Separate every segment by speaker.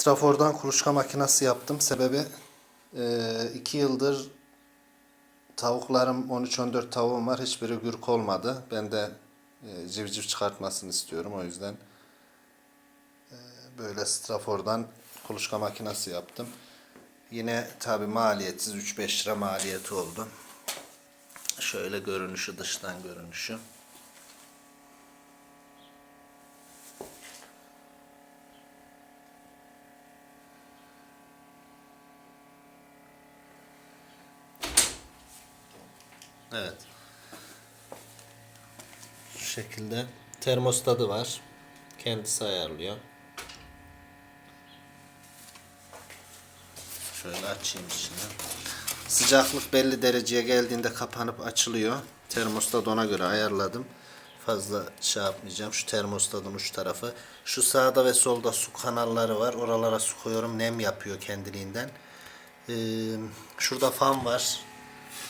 Speaker 1: Strafor'dan kuluçka makinesi yaptım. Sebebi 2 yıldır tavuklarım 13-14 tavuğum var. Hiçbiri gürk olmadı. Ben de e, civciv çıkartmasını istiyorum. O yüzden e, böyle Strafor'dan kuluçka makinesi yaptım. Yine tabi maliyetsiz 3-5 lira maliyeti oldu. Şöyle görünüşü dıştan görünüşü. Evet. Şu şekilde termostatı var. Kendisi ayarlıyor. Şöyle açayım içini. Sıcaklık belli dereceye geldiğinde kapanıp açılıyor. Termostat ona göre ayarladım. Fazla şey yapmayacağım. Şu termostatın uç tarafı. Şu sağda ve solda su kanalları var. Oralara su koyuyorum. Nem yapıyor kendiliğinden. Ee, şurada fan var.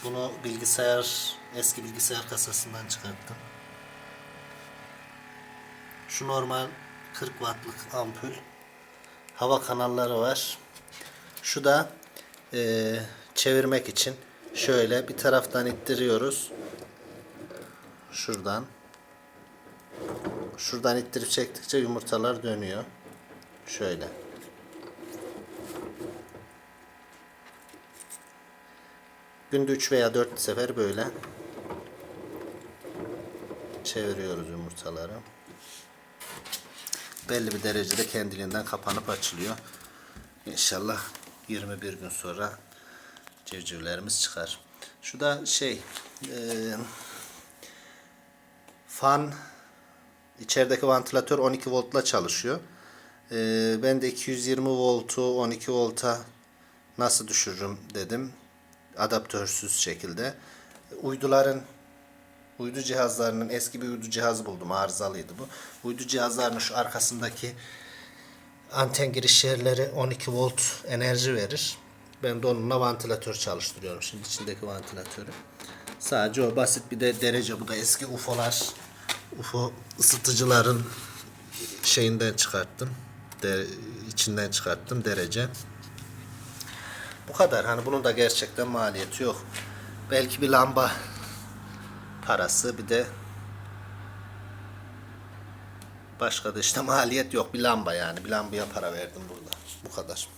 Speaker 1: Bunu bilgisayar, eski bilgisayar kasasından çıkarttım. Şu normal 40 wattlık ampul. Hava kanalları var. Şu da eee, çevirmek için şöyle bir taraftan ittiriyoruz. Şuradan. Şuradan ittirip çektikçe yumurtalar dönüyor. Şöyle. Günde 3 veya 4 sefer böyle çeviriyoruz yumurtaları. Belli bir derecede kendiliğinden kapanıp açılıyor. İnşallah 21 gün sonra civcivlerimiz çıkar. Şu da şey e, fan içerideki vantilatör 12 voltla çalışıyor. E, ben de 220 voltu 12 volta nasıl düşürürüm dedim. Adaptörsüz şekilde. Uyduların uydu cihazlarının eski bir uydu cihazı buldum. Arızalıydı bu. Uydu cihazlarının şu arkasındaki anten giriş yerleri 12 volt enerji verir. Ben de onunla vantilatör çalıştırıyorum. Şimdi içindeki vantilatörü. Sadece o basit bir de derece. Bu da eski UFO'lar. UFO ısıtıcıların şeyinden çıkarttım. De, içinden çıkarttım derece. Bu kadar. Hani bunun da gerçekten maliyeti yok. Belki bir lamba parası bir de başka da işte maliyet yok. Bir lamba yani. Bir lambaya para verdim burada. Bu kadar.